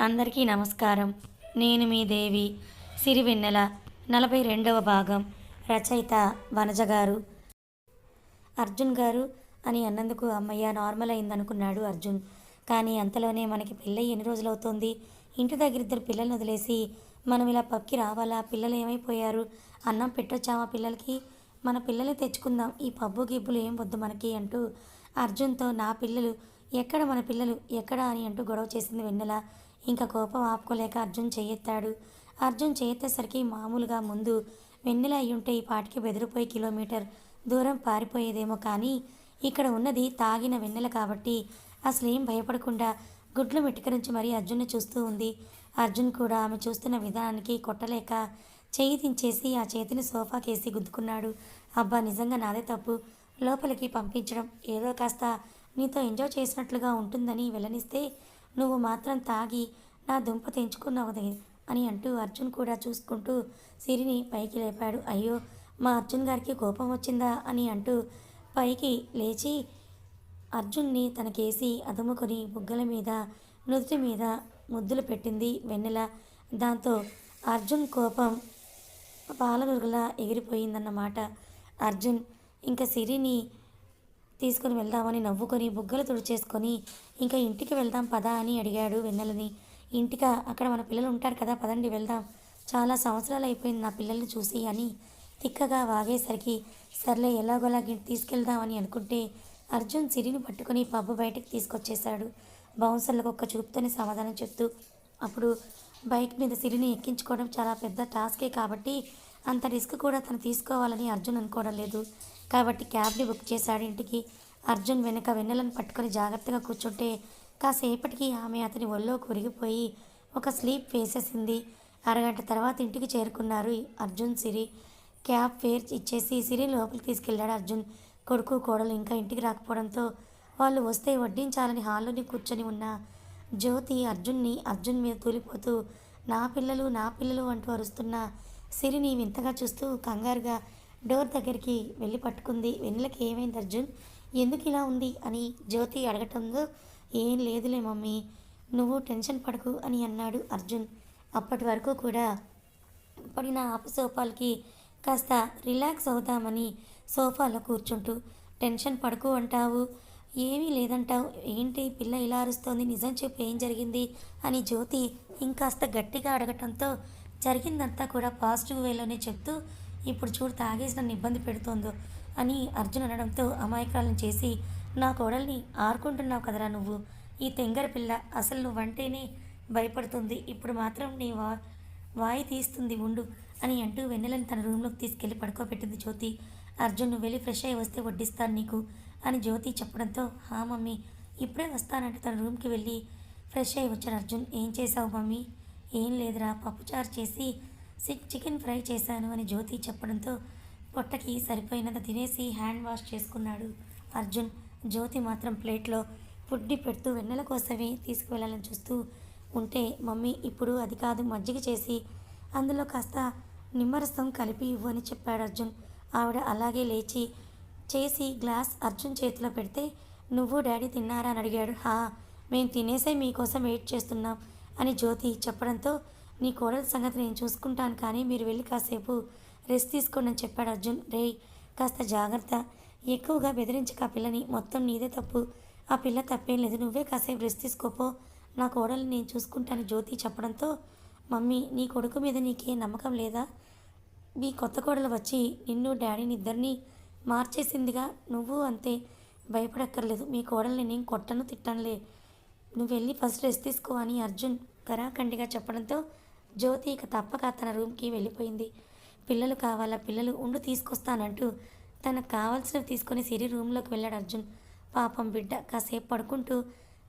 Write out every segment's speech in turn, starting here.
అందరికీ నమస్కారం. నేను మీ దేవి సిరివెన్నెల నలభై రెండవ భాగం రచయిత వనజ గారు. అర్జున్ గారు అని అన్నందుకు అమ్మయ్య నార్మల్ అయిందనుకున్నాడు అర్జున్. కానీ అంతలోనే మనకి పెళ్ళై ఎన్ని రోజులవుతోంది? ఇంటి దగ్గర ఇద్దరు పిల్లల్ని వదిలేసి మనం ఇలా పక్కి రావాలా? పిల్లలు ఏమైపోయారు? అన్నం పెట్టొచ్చామా పిల్లలకి? మన పిల్లలే తెచ్చుకుందాం. ఈ పబ్బు గిబ్బులు ఏం వద్దు మనకి అంటూ అర్జున్తో నా పిల్లలు ఎక్కడ మన పిల్లలు? ఎక్కడ అని అంటూ గొడవ చేసింది వెన్నెల. ఇంకా కోపం ఆపుకోలేక అర్జున్ చేయెత్తాడు అర్జున్ చేయెత్తేసరికి మామూలుగా ముందు వెన్నెల అయ్యుంటే ఈ పాటికి బెదిరిపోయి కిలోమీటర్ దూరం పారిపోయేదేమో కానీ ఇక్కడ ఉన్నది తాగిన వెన్నెల కాబట్టి అసలు ఏం భయపడకుండా గుడ్లు మిట్టుకరించి మరీ అర్జున్ని చూస్తూ ఉంది. అర్జున్ కూడా ఆమె చూస్తున్న విధానానికి కొట్టలేక చేయి దించేసి ఆ చేతిని సోఫాకేసి గుద్దుకున్నాడు. అబ్బా నిజంగా నాదే తప్పు. లోపలికి పంపించడం ఏదో కాస్త నీతో ఎంజాయ్ చేసినట్లుగా ఉంటుందని వెళ్ళనిస్తే నువ్వు మాత్రం తాగి నా దుంప తెంచుకున్నావుదే అని అంటూ అర్జున్ కూడా చూసుకుంటూ సిరిని పైకి లేపాడు. అయ్యో మా అర్జున్ గారికి కోపం వచ్చిందా అని అంటూ పైకి లేచి అర్జున్ని తనకేసి అదుముకొని బుగ్గల మీద నుదుటి మీద ముద్దులు పెట్టింది వెన్నెల. దాంతో అర్జున్ కోపం పాలనురుగులా ఎగిరిపోయిందన్నమాట. అర్జున్ ఇంకా సిరిని తీసుకుని వెళ్దామని నవ్వుకొని బుగ్గలు తుడిచేసుకొని ఇంకా ఇంటికి వెళ్దాం పదా అని అడిగాడు వెన్నెలని. ఇంటిక? అక్కడ మన పిల్లలు ఉంటారు కదా పదండి వెళ్దాం. చాలా సంవత్సరాలు అయిపోయింది నా పిల్లల్ని చూసి అని తిక్కగా వాగేసరికి సర్లే ఎలాగోలా తీసుకెళ్దామని అనుకుంటే అర్జున్ సిరిని పట్టుకొని పబ్బు బయటకు తీసుకొచ్చేశాడు. బౌన్సర్లకు ఒక్క చూపుతోనే సమాధానం చెప్తూ అప్పుడు బైక్ మీద సిరిని ఎక్కించుకోవడం చాలా పెద్ద టాస్కే కాబట్టి అంత రిస్క్ కూడా తను తీసుకోవాలని అర్జున్ అనుకోవడం లేదు. కాబట్టి క్యాబ్ని బుక్ చేశాడు ఇంటికి. అర్జున్ వెనక వెన్నెలను పట్టుకొని జాగ్రత్తగా కూర్చుంటే కాసేపటికి ఆమె అతని ఒళ్ళో కురిగిపోయి ఒక స్లీప్ వేసేసింది. అరగంట తర్వాత ఇంటికి చేరుకున్నారు అర్జున్ సిరి. క్యాబ్ ఫేర్ ఇచ్చేసి సిరి లోపలికి తీసుకెళ్ళాడు అర్జున్. కొడుకు కోడలు ఇంకా ఇంటికి రాకపోవడంతో వాళ్ళు వస్తే వడ్డించాలని హాల్లోని కూర్చొని ఉన్న జ్యోతి అర్జున్ని అర్జున్ మీద తూలిపోతూ నా పిల్లలు నా పిల్లలు అంటూ అరుస్తున్న సిరిని వింతగా చూస్తూ కంగారుగా డోర్ దగ్గరికి వెళ్ళి పట్టుకుంది. వెన్నెలకి ఏమైంది అర్జున్? ఎందుకు ఇలా ఉంది? అని జ్యోతి అడగటంలో ఏం లేదులే మమ్మీ నువ్వు టెన్షన్ పడకు అని అన్నాడు అర్జున్. అప్పటి వరకు కూడా పడిన ఆపసోపాలకి కాస్త రిలాక్స్ అవుదామని సోఫాలో కూర్చుంటూ టెన్షన్ పడుకు అంటావు? ఏమీ లేదంటావు? ఏంటి పిల్ల ఇలా అరుస్తోంది? నిజం చెప్పు ఏం జరిగింది? అని జ్యోతి ఇంకాస్త గట్టిగా అడగటంతో జరిగిందంతా కూడా పాజిటివ్ వేలోనే చెప్తూ ఇప్పుడు చూడు తాగేసి నన్ను ఇబ్బంది పెడుతోందో అని అర్జున్ అనడంతో అమాయకాలను చేసి నా కోడల్ని ఆరుకుంటున్నావు కదరా నువ్వు? ఈ తెంగర పిల్ల అసలు నువ్వంటేనే భయపడుతుంది. ఇప్పుడు మాత్రం నీ వా వాయి తీస్తుంది ఉండు అని అంటూ వెన్నెలని తన రూమ్లోకి తీసుకెళ్ళి పడుకోబెట్టింది జ్యోతి. అర్జున్ నువ్వు వెళ్ళి ఫ్రెష్ అయ్యి వస్తే వడ్డిస్తాను నీకు అని జ్యోతి చెప్పడంతో హా మమ్మీ ఇప్పుడే వస్తానంటే తన రూమ్కి వెళ్ళి ఫ్రెష్ అయ్యి వచ్చాడు అర్జున్. ఏం చేసావు మమ్మీ? ఏం లేదురా. పప్పుచారు చేసి చికెన్ ఫ్రై చేశాను అని జ్యోతి చెప్పడంతో పొట్టకి సరిపోయినంత తినేసి హ్యాండ్ వాష్ చేసుకున్నాడు అర్జున్. జ్యోతి మాత్రం ప్లేట్లో ఫుడ్ని పెడుతూ వెన్నెల కోసమే తీసుకువెళ్ళాలని చూస్తూ ఉంటే మమ్మీ ఇప్పుడు అది కాదు. మజ్జిగ చేసి అందులో కాస్త నిమ్మరసం కలిపి ఇవ్వు అని చెప్పాడు అర్జున్. ఆవిడ అలాగే లేచి చేసి గ్లాస్ అర్జున్ చేతిలో పెడితే నువ్వు డాడీ తిన్నారా? అని అడిగాడు. హా మేము తినేసే మీకోసం వెయిట్ చేస్తున్నాం అని జ్యోతి చెప్పడంతో నీ కోడల సంగతి నేను చూసుకుంటాను కానీ మీరు వెళ్ళి కాసేపు రెస్ట్ తీసుకోండి అని చెప్పాడు అర్జున్. రేయ్ కాస్త జాగ్రత్త. ఎక్కువగా బెదిరించక ఆ పిల్లని. మొత్తం నీదే తప్పు. ఆ పిల్ల తప్పేం లేదు. నువ్వే కాసేపు రెస్ట్ తీసుకోపో. నా కోడల్ని నేను చూసుకుంటాను జ్యోతి చెప్పడంతో మమ్మీ నీ కొడుకు మీద నీకే నమ్మకం లేదా? మీ కొత్త కోడలు వచ్చి నిన్ను డాడీని ఇద్దరిని మార్చేసిందిగా నువ్వు అంతే. భయపడక్కర్లేదు. మీ కోడల్ని నేను కొట్టను తిట్టనులే. నువ్వు వెళ్ళి ఫస్ట్ రెస్ట్ తీసుకో అని అర్జున్ కరాఖండిగా చెప్పడంతో జ్యోతి ఇక తప్పక తన రూమ్కి వెళ్ళిపోయింది. పిల్లలు కావాలా? పిల్లలు ఉండు తీసుకొస్తానంటూ తనకు కావాల్సినవి తీసుకొని సిరి రూమ్లోకి వెళ్ళాడు అర్జున్. పాపం బిడ్డ కాసేపు పడుకుంటూ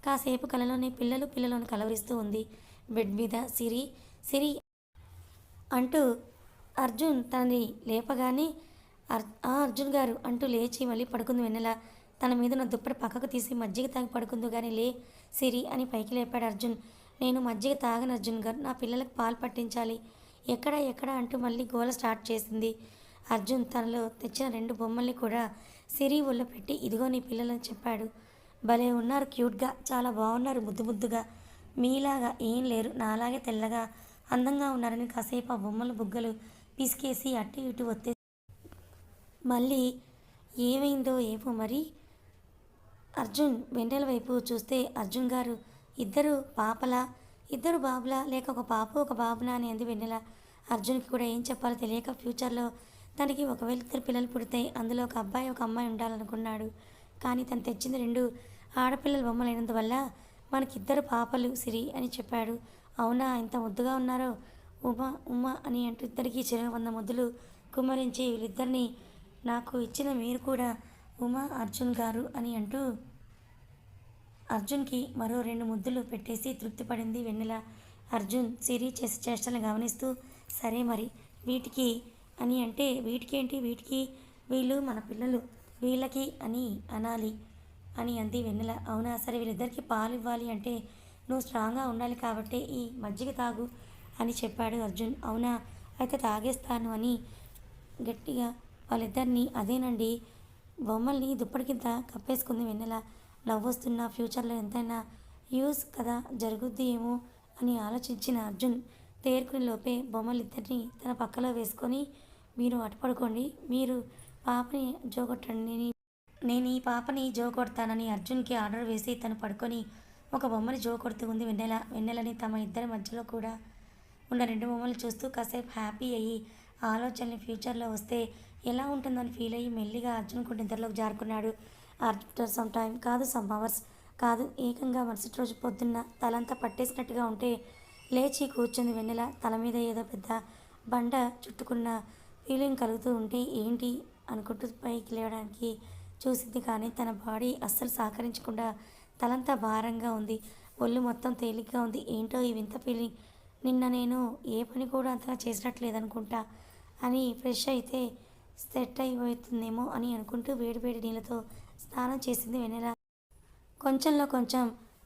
కాసేపు కలలోనే పిల్లలు పిల్లలను కలవరిస్తూ ఉంది. బెడ్ మీద సిరి సిరి అంటూ అర్జున్ తనని లేపగానే అర్ ఆ అర్జున్ గారు అంటూ లేచి మళ్ళీ పడుకుంది వెన్నెల. తన మీద నా దుప్పటి పక్కకు తీసి మజ్జిగ తాగి పడుకుందు కానీ లే సిరి అని పైకి లేపాడు అర్జున్. నేను మజ్జిగ తాగను అర్జున్ గారు నా పిల్లలకు పాలు పట్టించాలి. ఎక్కడ ఎక్కడ అంటూ మళ్ళీ గోల స్టార్ట్ చేసింది. అర్జున్ తనలో తెచ్చిన రెండు బొమ్మల్ని కూడా సిరి ఒళ్ళో పెట్టి ఇదిగో నీ పిల్లలని చెప్పాడు. భలే ఉన్నారు క్యూట్గా చాలా బాగున్నారు ముద్దు ముద్దుగా. మీలాగా ఏం లేరు నాలాగే తెల్లగా అందంగా ఉన్నారని కాసేపు ఆ బొమ్మలు బుగ్గలు పిసికేసి అటు ఇటు ఒత్తే మళ్ళీ ఏమైందో ఏమో మరి? అర్జున్ వెంటల వైపు చూస్తే అర్జున్ గారు ఇద్దరు పాపలా ఇద్దరు బాబులా లేక ఒక పాప ఒక బాబునా అని అంది వెన్నెల అర్జున్కి కూడా ఏం చెప్పాలో తెలియక ఫ్యూచర్లో తనకి ఒకవేళ ఇద్దరు పిల్లలు పుడితే అందులో ఒక అబ్బాయి ఒక అమ్మాయి ఉండాలనుకున్నాడు. కానీ తను తెచ్చింది రెండు ఆడపిల్లల బొమ్మలైనందువల్ల మనకిద్దరు పాపలు సిరి అని చెప్పాడు. అవునా ఇంత ముద్దుగా ఉన్నారో? ఉమా ఉమా అని అంటూ ఇద్దరికి చిరగ వంద ముద్దులు కుమ్మరించి వీళ్ళిద్దరిని నాకు ఇచ్చిన మీరు కూడా ఉమా అర్జున్ గారు అని అంటూ అర్జున్కి మరో రెండు ముద్దులు పెట్టేసి తృప్తిపడింది వెన్నెల. అర్జున్ సిరి చేసి చేష్టలను గమనిస్తూ సరే మరి వీటికి అని అంటే వీటికేంటి వీటికి? వీళ్ళు మన పిల్లలు వీళ్ళకి అని అనాలి అని అంది వెన్నెల. అవునా సరే వీళ్ళిద్దరికి పాలు ఇవ్వాలి అంటే నువ్వు స్ట్రాంగ్గా ఉండాలి కాబట్టి ఈ మజ్జిగ తాగు అని చెప్పాడు అర్జున్. అవునా అయితే తాగేస్తాను అని గట్టిగా. వాళ్ళిద్దరిని అదేనండి బొమ్మల్ని దుప్పటి కింద కప్పేసుకుంది వెన్నెల. నవ్వొస్తున్న ఫ్యూచర్లో ఎంతైనా యూస్ కదా జరుగుద్ది ఏమో అని ఆలోచించిన అర్జున్ తేరుకుని లోపే బొమ్మలిద్దరిని తన పక్కలో వేసుకొని మీరు అటుపడుకోండి మీరు పాపని జోగొట్టండి నేను ఈ- నేను ఈ పాపని జో కొడతానని అర్జున్కి ఆర్డర్ వేసి తను పడుకొని ఒక బొమ్మని జోకొడుతూ ఉంది వెన్నెల. వెన్నెలని తమ ఇద్దరి మధ్యలో కూడా ఉన్న రెండు బొమ్మలు చూస్తూ కాసేపు హ్యాపీ అయ్యి ఆలోచనలు ఫ్యూచర్లో వస్తే ఎలా ఉంటుందని ఫీల్ అయ్యి మెల్లిగా అర్జున్ కూడా నిద్రలోకి జారుకున్నాడు. ఆఫ్టర్ సమ్ టైం కాదు సమ్ అవర్స్ కాదు. ఏకంగా మరుసటి రోజు పొద్దున్న తలంతా పట్టేసినట్టుగా ఉంటే లేచి కూర్చుంది వెన్నెల. తల మీద ఏదో పెద్ద బండ చుట్టుకున్న ఫీలింగ్ కలుగుతూ ఉంటే ఏంటి అనుకుంటూ పైకి లేవడానికి చూసింది కానీ తన బాడీ అస్సలు సహకరించకుండా తలంతా భారంగా ఉంది. ఒళ్ళు మొత్తం తేలిగ్గా ఉంది. ఏంటో ఈ వింత ఫీలింగ్ నిన్న నేను ఏ పని కూడా అంతగా చేసినట్లేదనుకుంటా అని ఫ్రెష్ అయితే సెట్ అయిపోతుందేమో అని అనుకుంటూ వేడివేడి నీళ్ళతో స్నానం చేసింది వెన్నెల. కొంచెంలో కొంచెం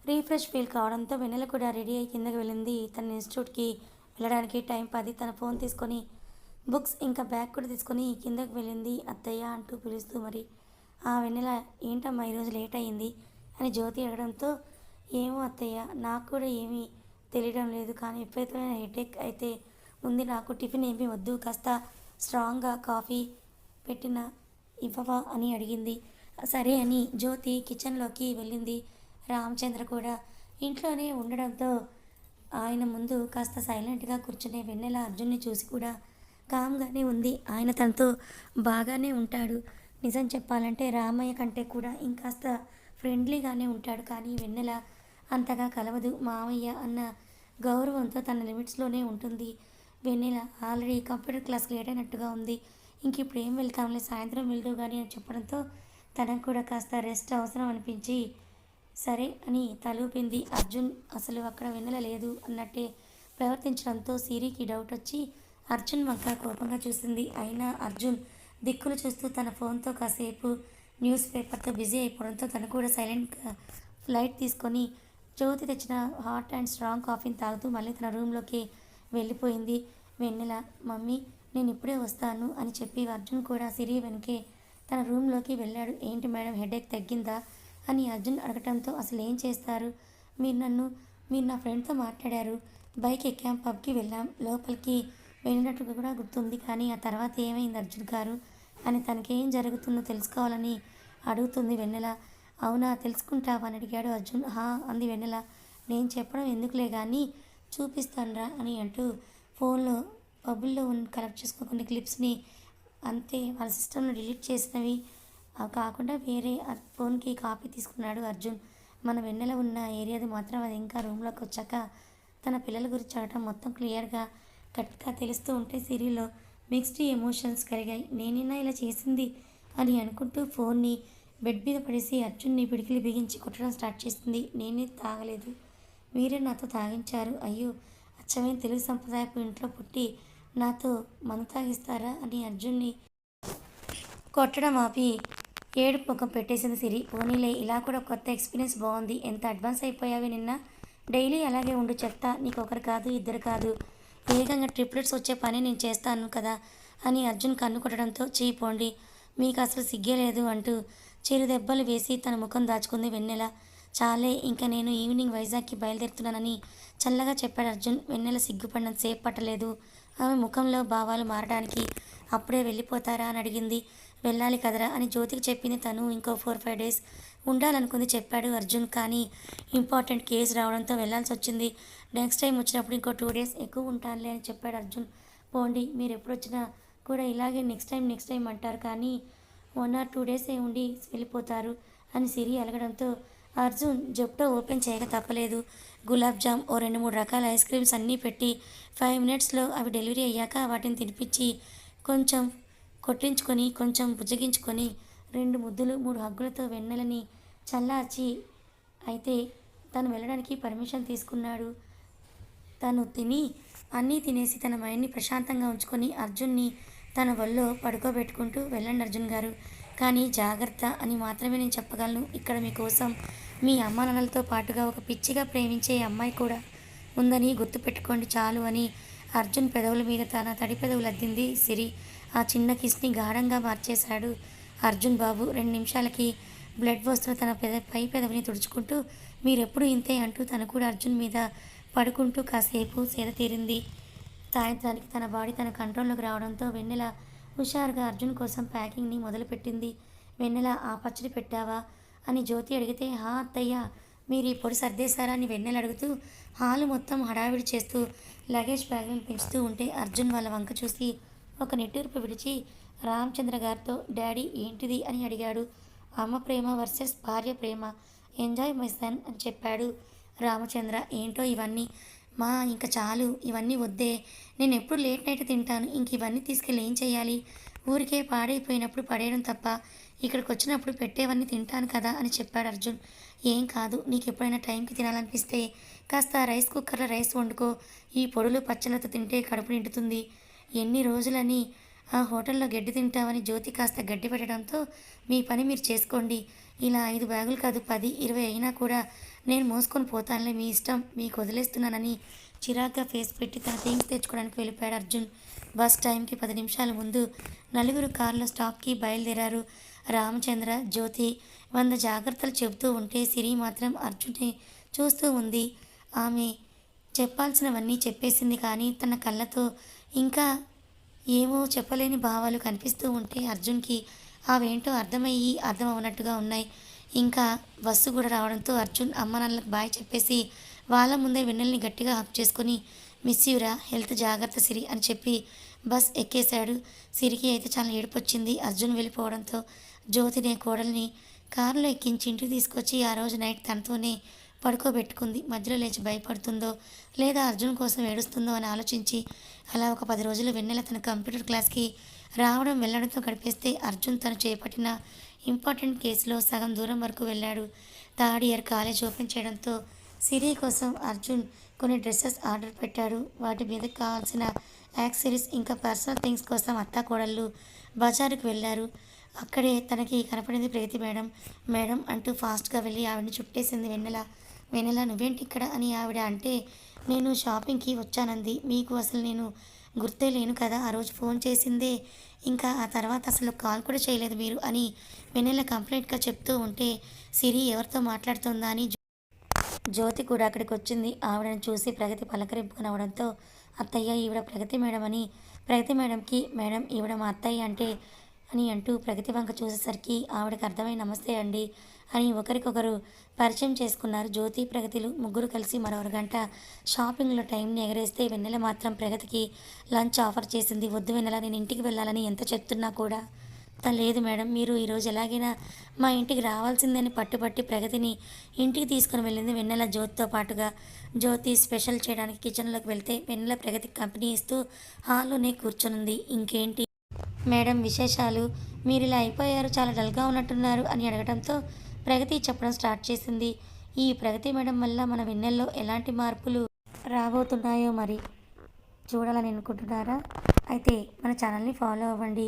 రీఫ్రెష్ ఫీల్ కావడంతో వెన్నెల కూడా రెడీ అయ్యి కిందకి వెళ్ళింది. తన ఇన్స్టిట్యూట్కి వెళ్ళడానికి టైం పది. తన ఫోన్ తీసుకొని బుక్స్ ఇంకా బ్యాగ్ కూడా తీసుకొని కిందకి వెళ్ళింది. అత్తయ్య అంటూ పిలుస్తూ మరి ఆ వెన్నెల ఏంటమ్మా ఈరోజు లేట్ అయ్యింది అని జ్యోతి అడగడంతో ఏమో అత్తయ్య నాకు కూడా ఏమీ తెలియడం లేదు. కానీ విపరీతమైన హెడేక్ అయితే ఉంది. నాకు టిఫిన్ ఏమీ వద్దు. కాస్త స్ట్రాంగ్గా కాఫీ పెట్టిన ఇవ్వవా అని అడిగింది. సరే అని జ్యోతి కిచెన్లోకి వెళ్ళింది. రామచంద్ర కూడా ఇంట్లోనే ఉండడంతో ఆయన ముందు కాస్త సైలెంట్గా కూర్చునే వెన్నెల అర్జున్ని చూసి కూడా కామ్గానే ఉంది. ఆయన తనతో బాగానే ఉంటాడు. నిజం చెప్పాలంటే రామయ్య కంటే కూడా ఇంకాస్త ఫ్రెండ్లీగానే ఉంటాడు. కానీ వెన్నెల అంతగా కలవదు. మామయ్య అన్న గౌరవంతో తన లిమిట్స్లోనే ఉంటుంది. వెన్నెల ఆల్రెడీ కంప్యూటర్ క్లాస్కి లేట్ అయినట్టుగా ఉంది. ఇంక ఇప్పుడు ఏం వెళ్తాంలే సాయంత్రం వెళ్దు కానీ అని చెప్పడంతో తనకు కూడా కాస్త రెస్ట్ అవసరం అనిపించి సరే అని తలూపింది. అర్జున్ అసలు అక్కడ వెన్నెల లేదు అన్నట్టే ప్రవర్తించడంతో సిరికి డౌట్ వచ్చి అర్జున్ వంక కోపంగా చూసింది. అయినా అర్జున్ దిక్కులు చూస్తూ తన ఫోన్తో కాసేపు న్యూస్ పేపర్తో బిజీ అయిపోవడంతో తను కూడా సైలెంట్గా ఫ్లైట్ తీసుకొని జ్యోతి తెచ్చిన హాట్ అండ్ స్ట్రాంగ్ కాఫీని తాగుతూ మళ్ళీ తన రూమ్లోకి వెళ్ళిపోయింది. వెన్నెల మమ్మీ నేను ఇప్పుడే వస్తాను అని చెప్పి అర్జున్ కూడా సిరి వెనకే తన రూమ్లోకి వెళ్ళాడు. ఏంటి మేడం హెడేక్ తగ్గిందా? అని అర్జున్ అడగటంతో అసలు ఏం చేస్తారు? మీరు నన్ను మీరు నా ఫ్రెండ్తో మాట్లాడారు. బైక్ ఎక్కాం పబ్కి వెళ్ళాం. లోపలికి వెళ్ళినట్టుగా కూడా గుర్తుంది. కానీ ఆ తర్వాత ఏమైంది అర్జున్ గారు? అని తనకేం జరుగుతుందో తెలుసుకోవాలని అడుగుతుంది వెన్నెల. అవునా తెలుసుకుంటావా అని అడిగాడు అర్జున్. హా అంది వెన్నెల. నేను చెప్పడం ఎందుకులే కానీ చూపిస్తానురా అని అంటూ ఫోన్లో బబుల్లో కలెక్ట్ చేసుకున్న కొన్ని క్లిప్స్ని అంతే వాళ్ళ సిస్టంలో డిలీట్ చేసినవి. అవి కాకుండా వేరే ఫోన్కి కాపీ తీసుకున్నాడు అర్జున్. మన వెన్నెల ఉన్న ఏరియాది మాత్రం అది ఇంకా రూమ్లోకి వచ్చాక తన పిల్లల గురించి అడటం మొత్తం క్లియర్గా కట్గా తెలుస్తూ ఉంటే సిరిలో మిక్స్డ్ ఎమోషన్స్ కలిగాయి. నేనైనా ఇలా చేసింది అని అనుకుంటూ ఫోన్ని బెడ్ మీద పడేసి అర్జున్ని పిడికిలి బిగించి కొట్టడం స్టార్ట్ చేసింది. నేనే తాగలేదు. మీరే నాతో తాగించారు. అయ్యో అచ్చమైన తెలుగు సంప్రదాయపు ఇంట్లో పుట్టి నాతో మందు తాగిస్తారా అని అర్జున్ని కొట్టడం ఆపి ఏడు ముఖం పెట్టేసింది సిరి. పోనీలే ఇలా కూడా కొత్త ఎక్స్పీరియన్స్ బాగుంది. ఎంత అడ్వాన్స్ అయిపోయావి నిన్న? డైలీ అలాగే ఉండు చెప్తా. నీకు ఒకరు కాదు ఇద్దరు కాదు. ఏకంగా ట్రిప్లెట్స్ వచ్చే పని నేను చేస్తాను కదా అని అర్జున్ కన్ను కొట్టడంతో చేయిపోండి మీకు అసలు సిగ్గే లేదు అంటూ చిరు దెబ్బలు వేసి తన ముఖం దాచుకుంది వెన్నెల. చాలే ఇంకా నేను ఈవినింగ్ వైజాగ్కి బయలుదేరుతున్నానని చల్లగా చెప్పాడు అర్జున్. వెన్నెల సిగ్గుపడినంత సేపు పట్టలేదు. ఆమె ముఖంలో భావాలు మారడానికి అప్పుడే వెళ్ళిపోతారా అని అడిగింది. వెళ్ళాలి కదరా అని జ్యోతికి చెప్పింది తను ఇంకో ఫోర్ ఫైవ్ డేస్ ఉండాలనుకుంది చెప్పాడు అర్జున్. కానీ ఇంపార్టెంట్ కేసు రావడంతో వెళ్ళాల్సి వచ్చింది. నెక్స్ట్ టైం వచ్చినప్పుడు ఇంకో టూ డేస్ ఎక్కువ ఉంటానులే అని చెప్పాడు అర్జున్. పోండి మీరు ఎప్పుడు వచ్చినా కూడా ఇలాగే నెక్స్ట్ టైం నెక్స్ట్ టైం అంటారు కానీ వన్ ఆర్ టూ డేస్ ఉండి వెళ్ళిపోతారు అని సిరి అలగడంతో అర్జున్ జెప్టో ఓపెన్ చేయక తప్పలేదు. గులాబ్ జామ్ ఓ రెండు మూడు రకాల ఐస్ క్రీమ్స్ అన్నీ పెట్టి ఫైవ్ మినిట్స్లో అవి డెలివరీ అయ్యాక వాటిని తినిపించి కొంచెం కొట్టించుకొని కొంచెం బుజ్జగించుకొని రెండు ముద్దులు మూడు హగ్గులతో వెన్నెలని చల్లార్చి అయితే తను వెళ్ళడానికి పర్మిషన్ తీసుకున్నాడు. తను తిని అన్నీ తినేసి తన మైండ్ని ప్రశాంతంగా ఉంచుకొని అర్జున్ని తన వల్లో పడుకోబెట్టుకుంటూ వెళ్ళండి అర్జున్ గారు. కానీ జాగ్రత్త అని మాత్రమే నేను చెప్పగలను. ఇక్కడ మీకోసం మీ అమ్మ నాన్నలతో పాటుగా ఒక పిచ్చిగా ప్రేమించే అమ్మాయి కూడా ఉందని గుర్తుపెట్టుకోండి చాలు అని అర్జున్ పెదవుల మీద తన తడి పెదవులు అద్దింది సిరి. ఆ చిన్న కిస్ని గాఢంగా మార్చేశాడు అర్జున్ బాబు. రెండు నిమిషాలకి బ్లడ్ వస్తున్న తన పెద పై పెదవిని తుడుచుకుంటూ మీరెప్పుడు ఇంతే అంటూ తను కూడా అర్జున్ మీద పడుకుంటూ కాసేపు సేద తీరింది. సాయంత్రానికి తన బాడీ తన కంట్రోల్లోకి రావడంతో వెన్నెల హుషారుగా అర్జున్ కోసం ప్యాకింగ్ని మొదలుపెట్టింది. వెన్నెల ఆ పచ్చడి పెట్టావా? అని జ్యోతి అడిగితే హా అత్తయ్య మీరు ఈ పొడి సర్దేశారా? అని వెన్నెలు అడుగుతూ హాలు మొత్తం హడావిడి చేస్తూ లగేజ్ బ్యాగ్లను పెంచుతూ ఉంటే అర్జున్ వాళ్ళ వంక చూసి ఒక నిట్టూర్పు విడిచి రామచంద్ర గారితో డాడీ ఏంటిది? అని అడిగాడు. అమ్మ ప్రేమ వర్సెస్ భార్య ప్రేమ. ఎంజాయ్ మై సన్ అని చెప్పాడు. రామచంద్ర ఏంటో ఇవన్నీ? మా ఇంకా చాలు. ఇవన్నీ వద్దే. నేను ఎప్పుడు లేట్ నైట్ తింటాను. ఇంక ఇవన్నీ తీసుకెళ్ళి ఏం చేయాలి? ఊరికే పాడైపోయినప్పుడు పడేయడం తప్ప ఇక్కడికి వచ్చినప్పుడు పెట్టేవన్నీ తింటాను కదా అని చెప్పాడు అర్జున్. ఏం కాదు నీకు ఎప్పుడైనా టైంకి తినాలనిపిస్తే కాస్త రైస్ కుక్కర్లో రైస్ వండుకో. ఈ పొడులు పచ్చళ్ళతో తింటే కడుపు నిండుతుంది. ఎన్ని రోజులని ఆ హోటల్లో గడ్డి తింటామని జ్యోతి కాస్త గడ్డి పెట్టడంతో మీ పని మీరు చేసుకోండి. ఇలా ఐదు బ్యాగులు కాదు పది ఇరవై అయినా కూడా నేను మోసుకొని పోతానులే మీ ఇష్టం మీకు వదిలేస్తున్నానని చిరాగ్గా ఫేస్ పెట్టి తన థింగ్స్ తెచ్చుకోవడానికి వెళ్ళిపోయాడు అర్జున్. బస్ టైంకి పది నిమిషాల ముందు నలుగురు కార్ల స్టాప్కి బయలుదేరారు. రామచంద్ర జ్యోతి వంద జాగ్రత్తలు చెబుతూ ఉంటే సిరి మాత్రం అర్జున్ని చూస్తూ ఉంది. ఆమె చెప్పాల్సినవన్నీ చెప్పేసింది కానీ తన కళ్ళతో ఇంకా ఏమో చెప్పలేని భావాలు కనిపిస్తూ ఉంటే అర్జున్కి అవేంటో అర్థమయ్యి అర్థం అవునట్టుగా ఉన్నాయి. ఇంకా బస్సు కూడా రావడంతో అర్జున్ అమ్మ నాన్నలకు బాయ్ చెప్పేసి వాళ్ళ ముందే వెన్నెల్ని గట్టిగా హక్ చేసుకొని మిస్ యూరా హెల్త్ జాగ్రత్త సిరి అని చెప్పి బస్ ఎక్కేశాడు. సిరికి అయితే చాలా ఏడుపొచ్చింది. అర్జున్ వెళ్ళిపోవడంతో జ్యోతినే కోడల్ని కారులో ఎక్కించి ఇంటికి తీసుకొచ్చి ఆ రోజు నైట్ తనతోనే పడుకోబెట్టుకుంది. మధ్యలో లేచి భయపడుతుందో లేదా అర్జున్ కోసం ఏడుస్తుందో అని ఆలోచించి అలా ఒక పది రోజులు వెన్నెల తన కంప్యూటర్ క్లాస్కి రావడం వెళ్ళడంతో గడిపేస్తే అర్జున్ తను చేపట్టిన ఇంపార్టెంట్ కేసులో సగం దూరం వరకు వెళ్ళాడు. థర్డ్ ఇయర్ కాలేజ్ ఓపెన్ చేయడంతో సిరి కోసం అర్జున్ కొన్ని డ్రెస్సెస్ ఆర్డర్ పెట్టాడు. వాటి మీద కావాల్సిన యాక్సరీస్ ఇంకా పర్సనల్ థింగ్స్ కోసం అత్త కోడళ్ళు బజారుకు వెళ్ళారు. అక్కడే తనకి కనపడింది ప్రీతి మేడం. మేడం అంటూ ఫాస్ట్గా వెళ్ళి ఆవిడని చుట్టేసింది వెన్నెల. వెన్నెల నువ్వేంటి ఇక్కడ? అని ఆవిడ అంటే నేను షాపింగ్కి వచ్చానంది. మీకు అసలు నేను గుర్తే లేను కదా. ఆ రోజు ఫోన్ చేసిందే. ఇంకా ఆ తర్వాత అసలు కాల్ కూడా చేయలేదు మీరు అని వెన్నెల కంప్లైంట్గా చెప్తూ ఉంటే సిరి ఎవరితో మాట్లాడుతుందా? అని జ్యోతి కూడా అక్కడికి వచ్చింది. ఆవిడని చూసి ప్రగతి పలకరింపుకునవడంతో అత్తయ్య ఈవిడ ప్రగతి మేడం అని ప్రగతి మేడంకి మేడం ఈవిడ మా అత్తయ్య అంటే అని అంటూ ప్రగతి వంక చూసేసరికి ఆవిడకి అర్థమై నమస్తే అండి అని ఒకరికొకరు పరిచయం చేసుకున్నారు జ్యోతి ప్రగతిలు ముగ్గురు కలిసి మరో గంట షాపింగ్లో టైంని ఎగరేస్తే వెన్నెల మాత్రం ప్రగతికి లంచ్ ఆఫర్ చేసింది. వద్దు వెన్నెల నేను ఇంటికి వెళ్ళాలని ఎంత చెప్తున్నా కూడా లేదు మేడం. మీరు ఈరోజు ఎలాగైనా మా ఇంటికి రావాల్సిందని పట్టుబట్టి ప్రగతిని ఇంటికి తీసుకుని వెళ్ళింది వెన్నెల జ్యోతితో పాటుగా. జ్యోతి స్పెషల్ చేయడానికి కిచెన్లోకి వెళ్తే వెన్నెల ప్రగతికి కంపెనీ ఇస్తూ హాల్లోనే కూర్చొనుంది. ఇంకేంటి? మేడం విశేషాలు? మీరు ఇలా అయిపోయారు చాలా డల్గా ఉన్నట్టున్నారు అని అడగడంతో ప్రగతి చెప్పడం స్టార్ట్ చేసింది. ఈ ప్రగతి మేడం వల్ల మన వెన్నెల్లో ఎలాంటి మార్పులు రాబోతున్నాయో మరి చూడాలని అనుకుంటున్నారా? అయితే మన ఛానల్ని ఫాలో అవ్వండి.